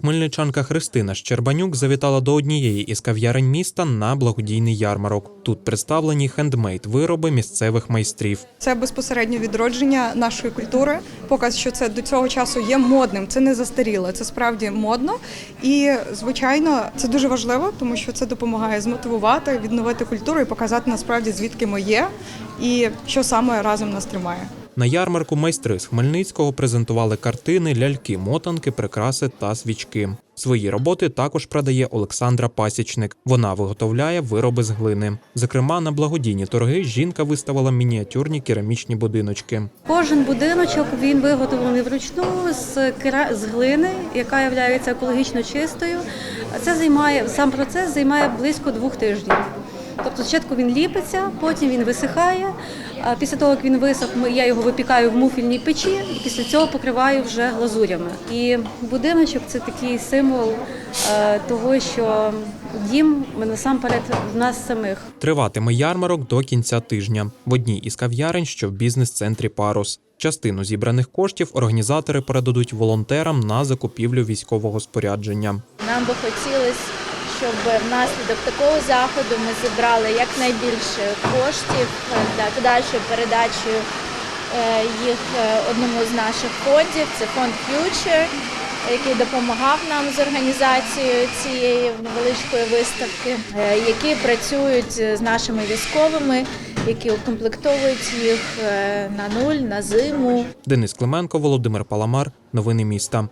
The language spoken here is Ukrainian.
Хмельничанка Христина Щербанюк завітала до однієї із кав'ярень міста на благодійний ярмарок. Тут представлені хендмейд вироби місцевих майстрів. Це безпосередньо відродження нашої культури. Показ, що це до цього часу є модним. Це не застаріло, це справді модно. І звичайно, це дуже важливо, тому що це допомагає змотивувати, відновити культуру і показати насправді звідки ми є, і що саме разом нас тримає. На ярмарку майстри з Хмельницького презентували картини, ляльки, мотанки, прикраси та свічки. Свої роботи також продає Олександра Пасічник. Вона виготовляє вироби з глини. Зокрема, на благодійні торги жінка виставила мініатюрні керамічні будиночки. Кожен будиночок він виготовлений вручну з з глини, яка є екологічно чистою. Це займає сам процес займає близько двох тижнів. Тобто спочатку він ліпиться, потім він висихає. А після того, як він висох, ми- я його випікаю в муфільній печі, і після цього покриваю вже глазурями. І будиночок це такий символ е, того, що дім насамперед в нас самих. Триватиме ярмарок до кінця тижня в одній із кав'ярень, що в бізнес-центрі Парус. Частину зібраних коштів організатори передадуть волонтерам на закупівлю військового спорядження. Нам би хотілося, щоб внаслідок такого заходу ми зібрали якнайбільше коштів е, для подальшої передачі е, їх е, одному з наших фондів. Це фонд Future, який допомагав нам з організацією цієї невеличкої виставки, які працюють з нашими військовими, які укомплектовують їх на нуль, на зиму. Денис Клименко, Володимир Паламар. Новини міста.